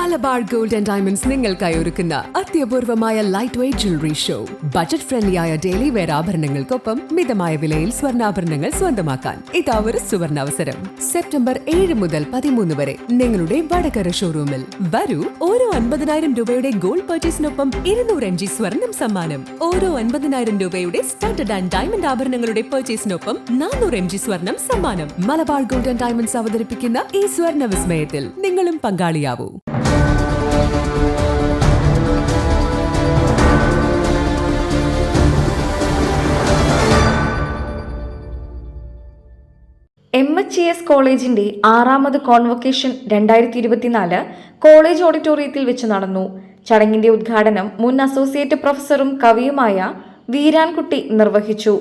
Malabar gold and diamonds നിങ്ങൾക്കായി ഒരുക്കുന്ന അത്യപൂർവമായ light weight jewellery show budget ഫ്രണ്ട്ലിയായ daily wear ആഭരണങ്ങൾക്കൊപ്പം മിതമായ വിലയിൽ സ്വർണാഭരണങ്ങൾ സ്വന്തമാക്കാൻ. ഇതാ ഒരു സുവർണ അവസരം. സെപ്റ്റംബർ ഏഴ് മുതൽ പതിമൂന്ന് വരെ നിങ്ങളുടെ വടകര ഷോറൂമിൽ വരൂ ഓരോ അൻപതിനായിരം രൂപയുടെ ഗോൾഡ് പർച്ചേസിനൊപ്പം ഇരുന്നൂറ് എം ജി സ്വർണം സമ്മാനം. ഓരോ അൻപതിനായിരം രൂപയുടെ സ്റ്റാൻഡേർഡ് ആൻഡ് ഡയമണ്ട് ആഭരണങ്ങളുടെ പർച്ചേസിനൊപ്പം നാനൂറ് എം ജി സ്വർണം സമ്മാനം. മലബാർ ഗോൾഡ് ആൻഡ് ഡയമണ്ട്സ് അവതരിപ്പിക്കുന്ന ഈ സ്വർണ വിസ്മയത്തിൽ നിങ്ങളും പങ്കാളിയാവൂ. എം എച്ച് എസ് കോളേജിന്റെ ആറാമത് കോൺവൊക്കേഷൻ രണ്ടായിരത്തി ഇരുപത്തിനാല് കോളേജ് ഓഡിറ്റോറിയത്തിൽ വെച്ച് നടന്നു. ചടങ്ങിന്റെ ഉദ്ഘാടനം മുൻ അസോസിയേറ്റ് പ്രൊഫസറും കവിയുമായ വീരാൻകുട്ടി നിർവഹിച്ചു.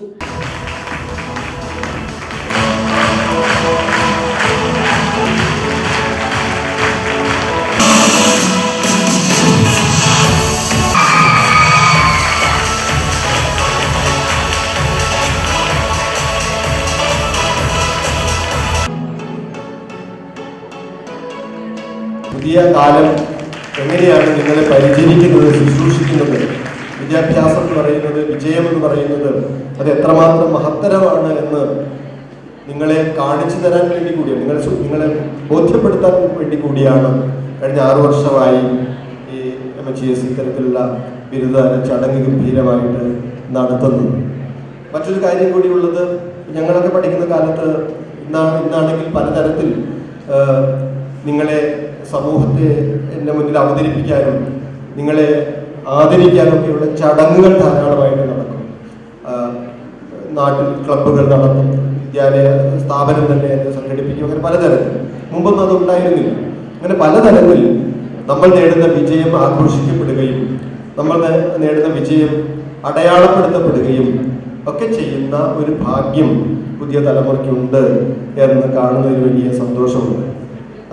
പുതിയ കാലം എങ്ങനെയാണ് നിങ്ങളെ പരിചരിക്കുന്നത് ശുശ്രൂഷിക്കുന്നത്? വിദ്യാഭ്യാസം എന്ന് പറയുന്നത് വിജയം എന്ന് പറയുന്നത് അത് എത്രമാത്രം മഹത്തരമാണ് എന്ന് നിങ്ങളെ കാണിച്ചു തരാൻ വേണ്ടി കൂടിയാണ്. നിങ്ങളെ നിങ്ങളെ ബോധ്യപ്പെടുത്താൻ വേണ്ടി കൂടിയാണ് കഴിഞ്ഞ ആറു വർഷമായി ഈ എം എച്ച് എസ് ഇത്തരത്തിലുള്ള ബിരുദ ചടങ്ങ് ഗംഭീരമായിട്ട് നടത്തുന്നത് മറ്റൊരു കാര്യം കൂടിയുള്ളത് ഞങ്ങളൊക്കെ പഠിക്കുന്ന കാലത്ത് ഇന്നാണ് ഇന്നാണെങ്കിൽ പലതരത്തിൽ നിങ്ങളെ സമൂഹത്തെ എന്റെ മുന്നിൽ അവതരിപ്പിക്കാനും നിങ്ങളെ ആദരിക്കാനും ഒക്കെയുള്ള ചടങ്ങുകൾ ധാരാളമായിട്ട് നടക്കും. നാട്ടിൽ ക്ലബ്ബുകൾ നടത്തും വിദ്യാലയ സ്ഥാപനം തന്നെ സംഘടിപ്പിക്കും. അങ്ങനെ പലതരത്തിൽ. മുമ്പൊന്നും അത് ഉണ്ടായിരുന്നില്ല അങ്ങനെ പലതരത്തിൽ നമ്മൾ നേടുന്ന വിജയം ആഘോഷിക്കപ്പെടുകയും നമ്മൾ നേടുന്ന വിജയം അടയാളപ്പെടുത്തപ്പെടുകയും ഒക്കെ ചെയ്യുന്ന ഒരു ഭാഗ്യം പുതിയ തലമുറയ്ക്കുണ്ട് എന്ന് കാണുന്നതിൽ വലിയ സന്തോഷമുണ്ട്.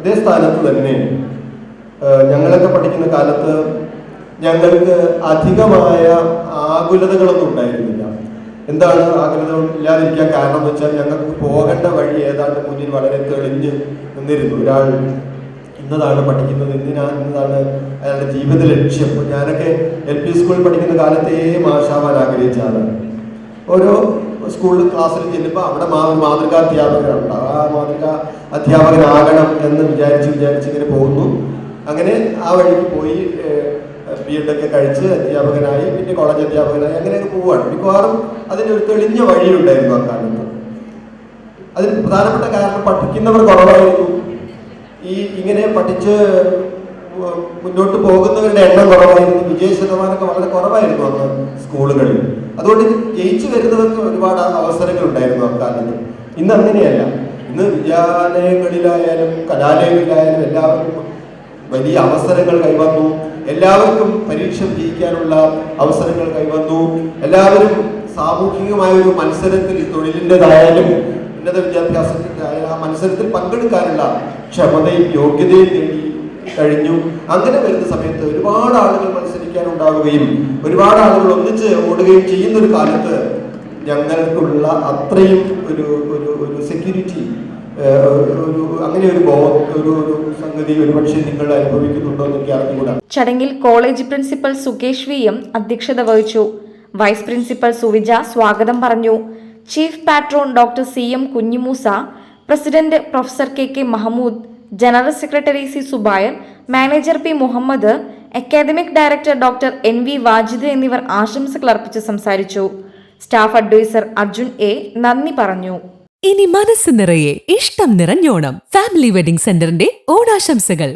അതേ സ്ഥാനത്ത് തന്നെ ഞങ്ങളൊക്കെ പഠിക്കുന്ന കാലത്ത് ഞങ്ങൾക്ക് അധികമായ ആകുലതകളൊന്നും ഉണ്ടായിരുന്നില്ല. എന്താണ് ആകുലത ഇല്ലാതിരിക്കാൻ കാരണം എന്ന് വെച്ചാൽ ഞങ്ങൾക്ക് പോകേണ്ട വഴി ഏതാണ്ട് മുന്നിൽ വളരെ തെളിഞ്ഞ് നിന്നിരുന്നു. ഒരാൾ ഇന്നതാണ് പഠിക്കുന്നത് എന്തിനാണ് ഇന്നതാണ് അയാളുടെ ജീവിത ലക്ഷ്യം. ഞാനൊക്കെ എൽ പി സ്കൂളിൽ പഠിക്കുന്ന കാലത്തേ മാഷാവാൻ ആഗ്രഹിച്ച ആളാണ്. ഓരോ സ്കൂളിൽ ക്ലാസ്സിൽ ചെല്ലുമ്പോൾ അവിടെ മാതൃകാ അധ്യാപകരുണ്ടാവും ആ മാതൃകാ അധ്യാപകനാകണം എന്ന് വിചാരിച്ച് വിചാരിച്ച് ഇങ്ങനെ പോകുന്നു. അങ്ങനെ ആ വഴിക്ക് പോയി ബി എഡ് ഒക്കെ കഴിച്ച് അധ്യാപകനായി പിന്നെ കോളേജ് അധ്യാപകനായി അങ്ങനെയൊക്കെ പോവുകയാണ് മിക്കവാറും അതിന് ഒരു തെളിഞ്ഞ വഴിയുണ്ടായിരുന്നു ആ കാലത്ത്. അതിന് പ്രധാനപ്പെട്ട കാരണം പഠിക്കുന്നവർ കുറവായിരുന്നു. ഈ ഇങ്ങനെ പഠിച്ച് മുന്നോട്ട് പോകുന്നവരുടെ എണ്ണം കുറവായിരുന്നു. വിജയ ശതമാനമൊക്കെ വളരെ കുറവായിരുന്നു അന്ന് സ്കൂളുകളിൽ. അതുകൊണ്ട് ജയിച്ചു വരുന്നവർക്ക് ഒരുപാട് അവസരങ്ങൾ ഉണ്ടായിരുന്നു അക്കാലത്ത്. ഇന്ന് അങ്ങനെയല്ല. ഇന്ന് വിദ്യാലയങ്ങളിലായാലും കലാലയങ്ങളിലായാലും എല്ലാവർക്കും വലിയ അവസരങ്ങൾ കൈവന്നു. എല്ലാവർക്കും പരീക്ഷ ജയിക്കാനുള്ള അവസരങ്ങൾ കൈവന്നു. എല്ലാവരും സാമൂഹികമായ ഒരു മത്സരത്തിൽ തൊഴിലിന്റെതായാലും ഉന്നത വിദ്യാഭ്യാസത്തിന്റെ ആ മത്സരത്തിൽ പങ്കെടുക്കാനുള്ള ക്ഷമതയും യോഗ്യതയും കഴിഞ്ഞു. അങ്ങനെ വരുന്ന സമയത്ത് ഒരുപാട് ആളുകൾ മത്സരിക്കാനുണ്ടാവുകയും ഒരുപാട് ആളുകൾ ഒന്നിച്ച് ഓടുകയും ചെയ്യുന്ന ഒരു കാലത്ത് ഞങ്ങൾക്കുള്ള അത്രയും ഒരു ഒരു ഒരു സെക്യൂരിറ്റി ഒരു അങ്ങനെ ഒരു ഒരു ഒരു സംഗതി ഒരുപക്ഷെ നിങ്ങൾ അനുഭവിക്കുന്നുണ്ടോ എനിക്ക് അറിഞ്ഞുകൂടാ. ചടങ്ങിൽ college principal Sukesh V M അധ്യക്ഷത വഹിച്ചു. വൈസ് പ്രിൻസിപ്പൽ സുവിജ സ്വാഗതം പറഞ്ഞു. Chief patron doctor C M Kunhimoosa president professor K K Mahmood general secretary C Zubair manager P Muhammad academic director doctor N V Wajid എന്നിവർ ആശംസകൾ അർപ്പിച്ച് സംസാരിച്ചു. Staff adviser Arjun A നന്ദി പറഞ്ഞു. ഇനി മനസ്സ് നിറയെ ഇഷ്ടം നിറഞ്ഞോണം ഫാമിലി വെഡിംഗ് സെന്ററിന്റെ ഓണാശംസകൾ.